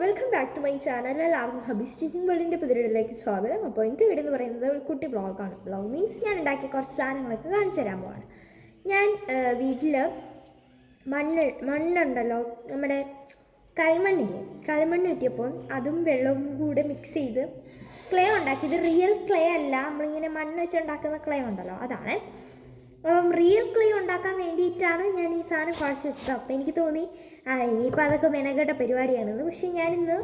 Welcome back to my channel എല്ലാവർക്കും hobby stitching വേൾഡിന്റെ പുതിയൊരിലേക്ക് സ്വാഗതം. അപ്പോൾ എനിക്ക് വീട് എന്ന് പറയുന്നത് ഒരു കുട്ടി ബ്ലോഗാണ് ബ്ലോഗ് മീൻസ് ഞാൻ ഉണ്ടാക്കിയ കുറച്ച് സാധനങ്ങളൊക്കെ കാണിച്ചു തരാൻ പോവാണ്. ഞാൻ വീട്ടിൽ മണ്ണ് മണ്ണുണ്ടല്ലോ നമ്മുടെ കളിമണ്ണില്ലേ? കളിമണ്ണ് കിട്ടിയപ്പോൾ അതും വെള്ളവും കൂടെ മിക്സ് ചെയ്ത് ക്ലേ ഉണ്ടാക്കി ഇത് റിയൽ ക്ലേ അല്ല. നമ്മളിങ്ങനെ മണ്ണ് വെച്ച് ഉണ്ടാക്കുന്ന ക്ലേ ഉണ്ടല്ലോ. അതാണ്. റിയൽ ക്ലേ ഉണ്ടാക്കാൻ വേണ്ടിയിട്ടാണ് ഞാൻ ഈ സാധനം കുഴച്ച് വെച്ചത്. അപ്പോൾ എനിക്ക് തോന്നി ആ ഇനിയിപ്പോൾ അതൊക്കെ മെനക്കെട്ട പരിപാടിയാണെന്ന്. പക്ഷേ ഞാനിന്ന്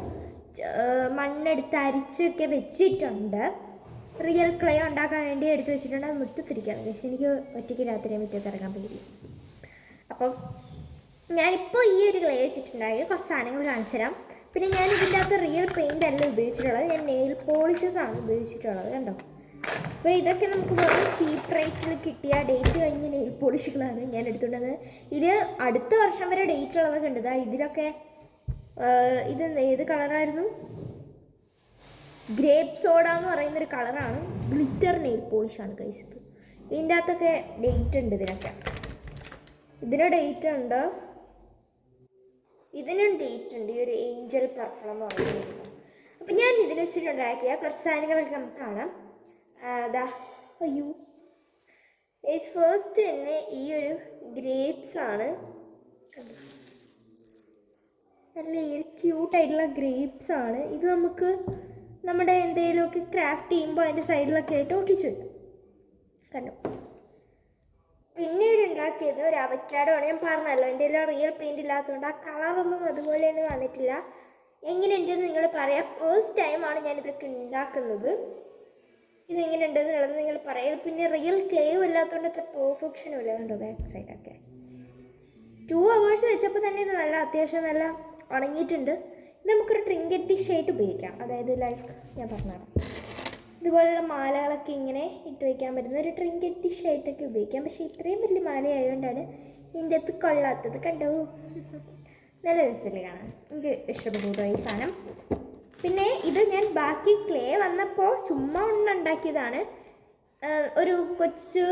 മണ്ണെടുത്ത് അരിച്ചൊക്കെ വെച്ചിട്ടുണ്ട്. റിയൽ ക്ലേ ഉണ്ടാക്കാൻ വേണ്ടി എടുത്ത് വെച്ചിട്ടുണ്ട്. അത് മുറ്റത്തിരിക്കുകയാണ്. പക്ഷേ എനിക്ക് ഒറ്റയ്ക്ക് രാത്രി മുറ്റത്ത് ഇറങ്ങാൻ പേടി. അപ്പം ഞാനിപ്പോൾ ഈ ഒരു ക്ലേ വെച്ചിട്ടുണ്ടായി കുറച്ച് സാധനങ്ങൾ കാണിച്ചു തരാം പിന്നെ ഞാൻ ഇതിന്റെ അകത്ത് റിയൽ പെയിന്റ് അല്ല ഉപയോഗിച്ചിട്ടുള്ളത്. ഞാൻ നെയിൽ പോളിഷസ് ആണ് ഉപയോഗിച്ചിട്ടുള്ളത്. കണ്ടോ? അപ്പോൾ ഇതൊക്കെ നമുക്ക് വെറും ചീപ്പ് റേറ്റിൽ കിട്ടിയ ഡേറ്റ് കഴിഞ്ഞ നെയിൽ പോളിഷുകളാണ് ഞാൻ എടുത്തുകൊണ്ടത് ഇത് അടുത്ത വർഷം വരെ ഡേറ്റ് ഉള്ളതൊക്കെ ഉണ്ട്. ഇതിലൊക്കെ ഇത് ഏത് കളറായിരുന്നു? ഗ്രേപ്പ് സോഡ എന്ന് പറയുന്ന ഒരു കളറാണ്. ഗ്ലിറ്റർ നെയിൽ പോളിഷാണ് കഴിച്ചത് ഇതിന്റെ അകത്തൊക്കെ ഡേറ്റ് ഉണ്ട് ഇതിനൊക്കെ. ഇതിന് ഡേറ്റ് ഉണ്ട്. ഇതിനും ഡേറ്റ് ഉണ്ട്. ഈ ഒരു ഏഞ്ചൽ പർപ്പിൾ എന്ന് പറയുന്നത് അപ്പം ഞാൻ ഇതിന് വെച്ചിട്ടുണ്ടാക്കിയ കുറച്ച് സാധനങ്ങളൊക്കെ നമുക്ക് കാണാം. ആ, അയ്യോ. ഏജ് ഫസ്റ്റ് തന്നെ ഈ ഒരു ഗ്രേപ്സ് ആണ്? നല്ല ക്യൂട്ടായിട്ടുള്ള ഗ്രേപ്സ് ആണ്. ഇത് നമുക്ക് നമ്മുടെ എന്തെങ്കിലുമൊക്കെ ക്രാഫ്റ്റ് ചെയ്യുമ്പോൾ അതിന്റെ സൈഡിലൊക്കെ ആയിട്ട് ഒട്ടിച്ചു കണ്ടു കണ്ടോ? പിന്നീട് ഉണ്ടാക്കിയത് ഒരു അവക്കാഡോ ആണ്. ഞാൻ പറഞ്ഞല്ലോ എന്റെ എല്ലാം റിയൽ പെയിന്റ് ഇല്ലാത്തതുകൊണ്ട് ആ കളറൊന്നും അതുപോലെ തന്നെ വന്നിട്ടില്ല. എങ്ങനെയുണ്ടെന്ന് നിങ്ങൾ പറയാം. ഫസ്റ്റ് ടൈമാണ് ഞാൻ ഇതൊക്കെ ഉണ്ടെന്ന് എന്നുള്ളത് നിങ്ങൾ പറയാം. പിന്നെ റിയൽ ക്ലേയും ഇല്ലാത്തതുകൊണ്ട് അത്ര പെർഫെക്ഷനും ഇല്ല കണ്ടോ ബാക്ക് സൈഡൊക്കെ ടു അവേഴ്സ് വെച്ചപ്പോൾ തന്നെ ഇത് നല്ല അത്യാവശ്യം നല്ല ഉണങ്ങിയിട്ടുണ്ട്. ഇത് നമുക്കൊരു ട്രിങ്കറ്റ് ഡിഷ് ആയിട്ട് ഉപയോഗിക്കാം. അതായത് ലൈക്ക് ഞാൻ പറഞ്ഞതാണ്. ഇതുപോലുള്ള മാലകളൊക്കെ ഇങ്ങനെ ഇട്ട് വയ്ക്കാൻ പറ്റുന്ന ഒരു ട്രിങ്കറ്റ് ഡിഷ് ആയിട്ടൊക്കെ ഉപയോഗിക്കാം. പക്ഷേ ഇത്രയും വലിയ മാല ആയതുകൊണ്ടാണ് ഇതിന്റെ അകത്ത് കൊള്ളാത്തത് കണ്ടോ? നല്ല രസമില്ല കാണാൻ? എനിക്ക് ഇഷ്ടപ്പെട്ടു ഈ സാധനം. പിന്നെ ഇത് ഞാൻ ബാക്കി ക്ലേ വന്നപ്പോൾ ചുമ്മാ ഉണ്ടാക്കിയതാണ്. ഒരു കൊച്ചു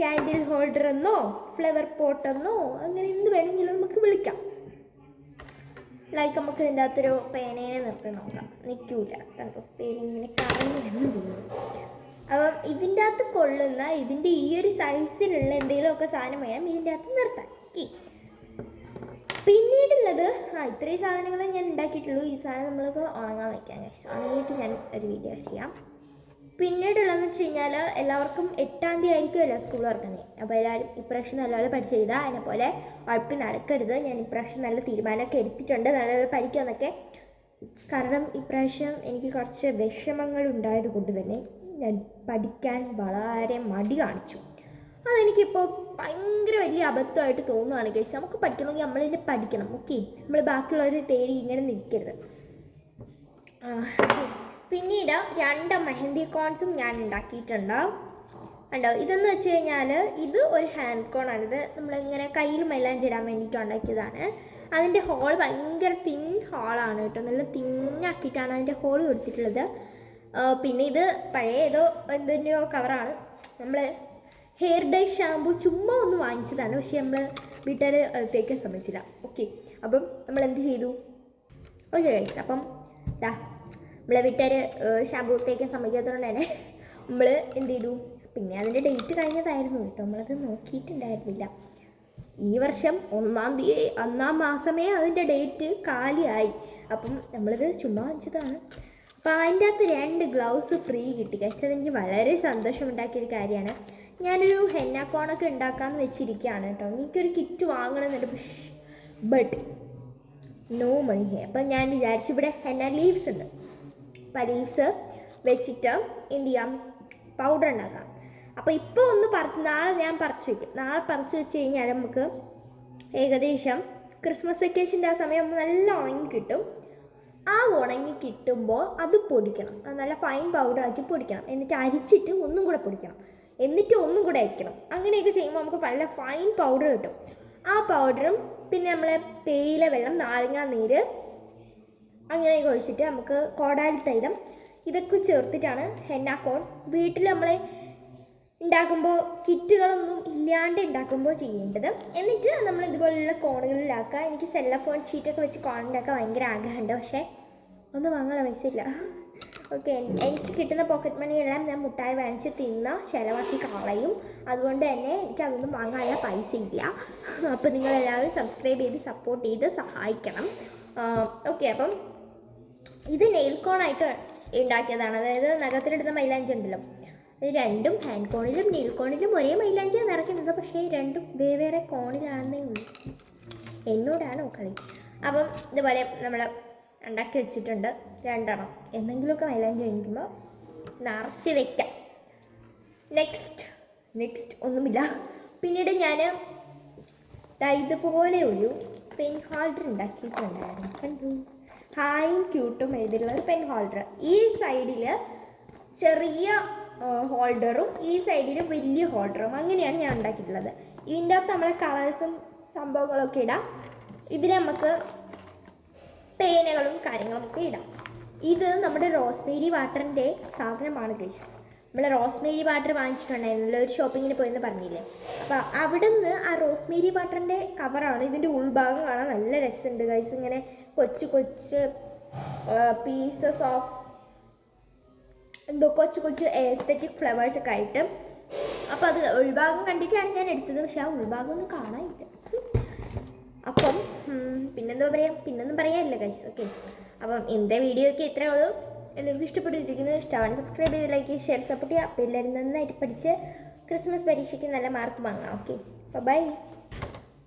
ക്യാൻഡിൽ ഹോൾഡർ എന്നോ ഫ്ലവർ പോട്ട് എന്നോ അങ്ങനെ എന്ത് വേണമെങ്കിലും നമുക്ക് വിളിക്കാം. ലൈക്ക് നമുക്ക് ഇതിന്റെ അകത്തൊരു പേനേനെ നിർത്തി നോക്കാം. നിൽക്കൂല. കണ്ടോ? പേന ഇങ്ങനെ കറങ്ങി നിന്ന് പോകും അപ്പം ഇതിന്റെ അകത്ത് കൊള്ളുന്ന ഇതിന്റെ ഈ ഒരു സൈസിലുള്ള എന്തെങ്കിലുമൊക്കെ സാധനം വേണം ഇതിന്റെ അകത്ത് നിർത്താൻ. ഓക്കെ പിന്നീടുള്ളത് ആ ഇത്രയും സാധനങ്ങൾ ഞാൻ ഉണ്ടാക്കിയിട്ടുള്ളൂ. ഈ സാധനം നമ്മൾക്ക് ഉണങ്ങാൻ വയ്ക്കാൻ കഴിച്ചു ഉണങ്ങിയിട്ട് ഞാൻ ഒരു വീഡിയോ ചെയ്യാം. പിന്നീടുള്ളതെന്ന് വെച്ച് കഴിഞ്ഞാൽ എല്ലാവർക്കും എട്ടാം തീയതി ആയിരിക്കുമല്ലോ സ്കൂൾ തുറക്കുന്നത്. അപ്പോൾ എല്ലാവരും ഇപ്രാവശ്യം നല്ലപോലെ പഠിച്ച് ചെയ്താൽ പോലെ ഉഴപ്പി നടക്കരുത്. ഞാൻ ഇപ്രാവശ്യം നല്ല തീരുമാനമൊക്കെ എടുത്തിട്ടുണ്ട്. നല്ലപോലെ പഠിക്കാമെന്നൊക്കെ കാരണം ഇപ്രാവശ്യം എനിക്ക് കുറച്ച് വിഷമങ്ങൾ ഉണ്ടായത് കൊണ്ട് തന്നെ ഞാൻ പഠിക്കാൻ വളരെ മടി കാണിച്ചു. അതെനിക്കിപ്പോൾ ഭയങ്കര വലിയ അബദ്ധമായിട്ട് തോന്നുകയാണ് കേസ് നമുക്ക് പഠിക്കണമെങ്കിൽ നമ്മൾ തന്നെ പഠിക്കണം ഓക്കെ നമ്മൾ ബാക്കിയുള്ളവർ തേടി ഇങ്ങനെ നിൽക്കരുത്. പിന്നീട് രണ്ട് മെഹന്തി കോൺസും ഞാൻ ഉണ്ടാക്കിയിട്ടുണ്ട്. ഉണ്ടോ ഇതെന്ന് വെച്ച് കഴിഞ്ഞാൽ ഇത് ഒരു ഹാൻഡ് കോണാണ് ഇത് നമ്മളിങ്ങനെ കയ്യിൽ മെല്ലാൻ ഇടാൻ വേണ്ടിയിട്ട് ഉണ്ടാക്കിയതാണ്. അതിന്റെ ഹോൾ ഭയങ്കര തിൻ ഹോളാണ് കേട്ടോ. നല്ല തിന്നാക്കിയിട്ടാണ് അതിന്റെ ഹോൾ കൊടുത്തിട്ടുള്ളത്. പിന്നെ ഇത് പഴയ ഏതോ എന്തിന്റെയോ കവറാണ് നമ്മൾ ഹെയർ ഡൈ ഷാമ്പു ചുമ്മാ ഒന്ന് വാങ്ങിച്ചതാണ്. പക്ഷേ നമ്മൾ വീട്ടുകാർ തേക്കാൻ സമ്മതിച്ചില്ല. ഓക്കെ അപ്പം നമ്മൾ എന്ത് ചെയ്തു? ഓക്കെ ഗൈസ് അപ്പം ദാ നമ്മളെ വീട്ടുകാർ ഷാമ്പു തേക്കാൻ സമ്മതിക്കാത്തതുകൊണ്ട് തന്നെ നമ്മൾ എന്ത് ചെയ്തു? പിന്നെ അതിന്റെ ഡേറ്റ് കഴിഞ്ഞതായിരുന്നു കേട്ടോ. നമ്മളത് നോക്കിയിട്ടുണ്ടായിരുന്നില്ല. ഈ വർഷം ഒന്നാം തീയതി ഒന്നാം മാസമേ അതിന്റെ ഡേറ്റ് കാലിയായി. അപ്പം നമ്മളിത് ചുമ്മാ വാങ്ങിച്ചതാണ്. അപ്പോൾ അതിന്റെ അകത്ത് രണ്ട് ഗ്ലൗസ് ഫ്രീ കിട്ടി. കഴിച്ചത് അതെനിക്ക് വളരെ സന്തോഷമുണ്ടാക്കിയൊരു കാര്യമാണ്. ഞാനൊരു ഹെന്ന ഹെന്നാക്കോണൊക്കെ ഉണ്ടാക്കാമെന്ന് വെച്ചിരിക്കുകയാണ് കേട്ടോ എനിക്കൊരു കിറ്റ് വാങ്ങണമെന്നുണ്ട്. പക്ഷേ ബട്ട് നോ മണി ഹേ അപ്പം ഞാൻ വിചാരിച്ചു ഇവിടെ ഹെന്ന ലീവ്സ് ഉണ്ട്. അപ്പം ലീവ്സ് വെച്ചിട്ട് എന്ത് ചെയ്യാം? പൗഡർ ഉണ്ടാക്കാം. അപ്പോൾ ഇപ്പോൾ ഒന്ന് പറിച്ച് നാളെ ഞാൻ പറിച്ച് വയ്ക്കും നാളെ പറിച്ച് വെച്ച് കഴിഞ്ഞാൽ നമുക്ക് ഏകദേശം ക്രിസ്മസ് വെക്കേഷന്റെ ആ സമയം നല്ല ഉണങ്ങി കിട്ടും. ആ ഉണങ്ങി കിട്ടുമ്പോൾ അത് പൊടിക്കണം. നല്ല ഫൈൻ പൗഡർ ആക്കി പൊടിക്കണം. എന്നിട്ട് അരിച്ചിട്ട് ഒന്നും കൂടെ പൊടിക്കണം. എന്നിട്ട് ഒന്നും കൂടെ അയക്കണം അങ്ങനെയൊക്കെ ചെയ്യുമ്പോൾ നമുക്ക് നല്ല ഫൈൻ പൗഡർ കിട്ടും. ആ പൗഡറും പിന്നെ നമ്മളെ തേയില വെള്ളം നാരങ്ങാ നീര് അങ്ങനെയൊക്കെ ഒഴിച്ചിട്ട് നമുക്ക് കോടാലി തൈലം ഇതൊക്കെ ചേർത്തിട്ടാണ് ഹെന്നാക്കോൺ വീട്ടിൽ നമ്മൾ ഉണ്ടാക്കുമ്പോൾ കിറ്റുകളൊന്നും ഇല്ലാണ്ട് ഉണ്ടാക്കുമ്പോൾ ചെയ്യേണ്ടത്. എന്നിട്ട് നമ്മൾ ഇതുപോലുള്ള കോണുകളിലാക്കുക. എനിക്ക് സെല്ലഫോൺ ഷീറ്റൊക്കെ വെച്ച് കോൺ ഉണ്ടാക്കാൻ ഭയങ്കര ആഗ്രഹമുണ്ട്. പക്ഷേ ഒന്നും വാങ്ങാനുള്ള പൈസ ഇല്ല. ഓക്കെ എനിക്ക് കിട്ടുന്ന പോക്കറ്റ് മണിയെല്ലാം ഞാൻ മുട്ടായി വാങ്ങിച്ച് തിന്ന ചിലവാക്കി കളയും. അതുകൊണ്ട് തന്നെ എനിക്ക് അതൊന്നും വാങ്ങാനുള്ള പൈസ ഇല്ല. അപ്പോൾ നിങ്ങളെല്ലാവരും സബ്സ്ക്രൈബ് ചെയ്ത് സപ്പോർട്ട് ചെയ്ത് സഹായിക്കണം. ഓക്കെ അപ്പം ഇത് നെയിൽ കോണായിട്ട് ഉണ്ടാക്കിയതാണ്. അതായത് നഖത്തിലിടുന്ന മൈലാഞ്ചി ഉണ്ടല്ലോ. രണ്ടും ഹാൻഡ് കോണിലും നെയിൽ കോണിലും ഒരേ മൈലാഞ്ചിയാണ് നിറയ്ക്കുന്നത്. പക്ഷേ രണ്ടും വേറെ കോണിലാണെന്നേ ഉള്ളൂ. എന്നോടാണ് കളി? അപ്പം ഇതുപോലെ നമ്മൾ ഉണ്ടാക്കി വെച്ചിട്ടുണ്ട്. രണ്ടെണ്ണം. എന്തെങ്കിലുമൊക്കെ മൈലാഞ്ചി കഴിക്കുമ്പോൾ നിറച്ച് വെക്കാം. നെക്സ്റ്റ് നെക്സ്റ്റ് ഒന്നുമില്ല. പിന്നീട് ഞാൻ ഇതുപോലെ ഒരു പെൻ ഹോൾഡർ ഉണ്ടാക്കിയിട്ടുണ്ടായിരുന്നു. കണ്ടു? ഹായും ക്യൂട്ടും എഴുതിയുള്ള ഒരു പെൻ ഹോൾഡർ ഈ സൈഡിൽ ചെറിയ ഹോൾഡറും ഈ സൈഡിൽ വലിയ ഹോൾഡറും അങ്ങനെയാണ് ഞാൻ ഉണ്ടാക്കിയിട്ടുള്ളത്. ഇതിന്റെ അകത്ത് നമ്മളെ കളേഴ്സും സംഭവങ്ങളൊക്കെ ഇടാം. ഇതിൽ നമുക്ക് പേനകളും കാര്യങ്ങളും ഒക്കെ ഇടാം. ഇത് നമ്മുടെ റോസ്മേരി വാട്ടറിന്റെ സാധനമാണ് ഗൈസ് നമ്മൾ റോസ്മേരി വാട്ടർ വാങ്ങിച്ചിട്ടുണ്ടായിരുന്നല്ലോ ഒരു ഷോപ്പിങ്ങിന് പോയെന്ന് പറഞ്ഞില്ലേ? അപ്പോൾ അവിടെ നിന്ന് ആ റോസ്മേരി വാട്ടറിന്റെ കവറാണ് ഇതിന്റെ ഉൾഭാഗം കാണാൻ നല്ല രസമുണ്ട് ഗൈസ് ഇങ്ങനെ കൊച്ചു കൊച്ച് പീസസ് ഓഫ് എന്തോ കൊച്ചു കൊച്ചു എസ്തറ്റിക് ഫ്ലവേഴ്സ് ഒക്കെ ആയിട്ട്. അപ്പോൾ അത് ഉൾഭാഗം കണ്ടിട്ടാണ് ഞാൻ എടുത്തത് പക്ഷേ ആ ഉൾഭാഗം ഒന്നും കാണാനില്ല. അപ്പം പിന്നെന്താ പറയാ? പിന്നൊന്നും പറയാനില്ല ഗൈസ് ഓക്കെ അപ്പം വീഡിയോ ഒക്കെ ഇത്രയേ ഉള്ളൂ. എല്ലാവർക്കും ഇഷ്ടപ്പെട്ടിരിക്കുന്നത് ഇഷ്ടമാണ്. സബ്സ്ക്രൈബ് ചെയ്ത് ലൈക്ക് ഷെയർ സപ്പോർട്ട് ചെയ്യുക. അപ്പോൾ എല്ലാവരും നന്നായിട്ട് പഠിച്ച് ക്രിസ്മസ് പരീക്ഷയ്ക്ക് നല്ല മാർക്ക് വാങ്ങാം. Okay bye